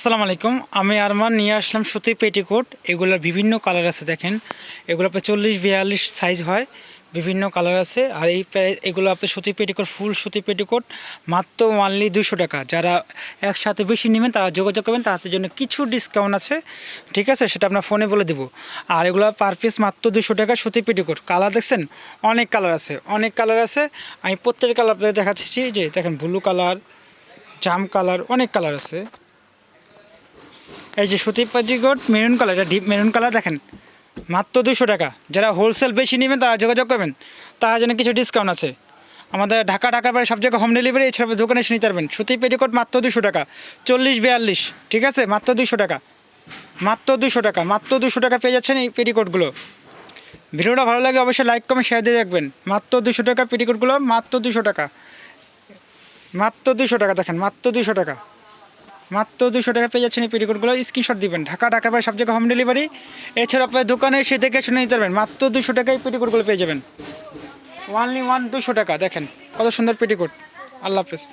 আসসালামু আলাইকুম। আমি আরমান, নিয়ে আসলাম সুতি পেটিকোট। এগুলোর বিভিন্ন কালার আছে দেখেন। এগুলো আপনার চল্লিশ, বিয়াল্লিশ সাইজ হয়। বিভিন্ন কালার আছে। আর এই এগুলো আপনার সুতি পেটিকোট ফুল সুতি পেটিকোট, মাত্র ওয়ানলি দুশো টাকা। যারা একসাথে বেশি নেবেন, তারা যোগাযোগ করবেন। তাদের জন্য কিছু ডিসকাউন্ট আছে। ঠিক আছে? সেটা আপনার ফোনে বলে দেবো। আর এগুলো পার পিস মাত্র দুশো টাকা সুতি পেটিকোট। কালার দেখছেন? অনেক কালার আছে। অনেক কালার আছে। আমি প্রত্যেক কালার আপনাদের দেখাচ্ছি। যে দেখেন ব্লু কালার, জাম কালার, অনেক কালার আছে। এই যে সুতি পেটিকোট মেরুন কালার এটা ডিপ মেরুন কালার দেখেন। মাত্র দুশো টাকা। যারা হোলসেল বেশি নেবেন, তারা যোগাযোগ করবেন। তার জন্য কিছু ডিসকাউন্ট আছে। আমাদের ঢাকা ঢাকার বাইরে সব জায়গায় হোম ডেলিভারি এছাড়া দোকানে এসে নিতে পারবেন। সুতি পেটিকোট মাত্র দুশো টাকা। চল্লিশ, বিয়াল্লিশ। ঠিক আছে? মাত্র দুশো টাকা। মাত্র দুশো টাকা। মাত্র দুশো টাকা পেয়ে যাচ্ছেন এই পেটিকোটগুলো। ভিডিওটা ভালো লাগলে অবশ্যই লাইক কমেন্ট শেয়ার দিয়ে রাখবেন মাত্র দুশো টাকা পেটিকোটগুলো, মাত্র দুশো টাকা। মাত্র দুশো টাকা দেখেন, মাত্র দুশো টাকা। মাত্র দুশো টাকা পেয়ে যাচ্ছেন এই পেটিকোটগুলো স্ক্রিনশট দিবেন। ঢাকা ঢাকা বাইরে সব জায়গায় হোম ডেলিভারি এছাড়া আপনার দোকানে এসে থেকে শুনে নিতে পারবেন। মাত্র দুশো টাকা এই পেটিকোটগুলো পেয়ে যাবেন। ওয়ানলি ওয়ান দুশো টাকা, দেখেন। কত সুন্দর পেটিকোট আল্লাহ হাফেজ।